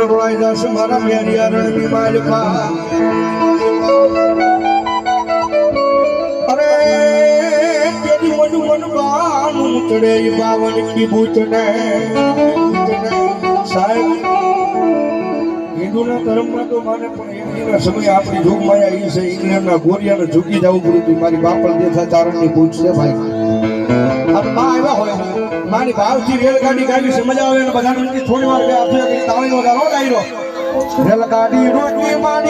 રોળાઈ જશે મારા મેરિયા રણની માલિકા અરે, તેની મન મન બાનું ચડે બાવન કી બૂચને સાહેબ હિન્દુના ધર્મમાં તો માને પણ એના સમય આપણી જોગમાયા એ છે, ઇંગ્લેન્ડના ગોરિયાને ઝૂકી જવું પડ્યું મારી બાપલ દેથા ચારણની પૂછ છે ભાઈ. અને બા આવ્યા હોય. મારી ભાવથી રેલગાડી ગાડી છે, મજા આવે ને બધાને થોડી વાર બે આપ્યો ડાયરો રેલગાડી યાદ લાગી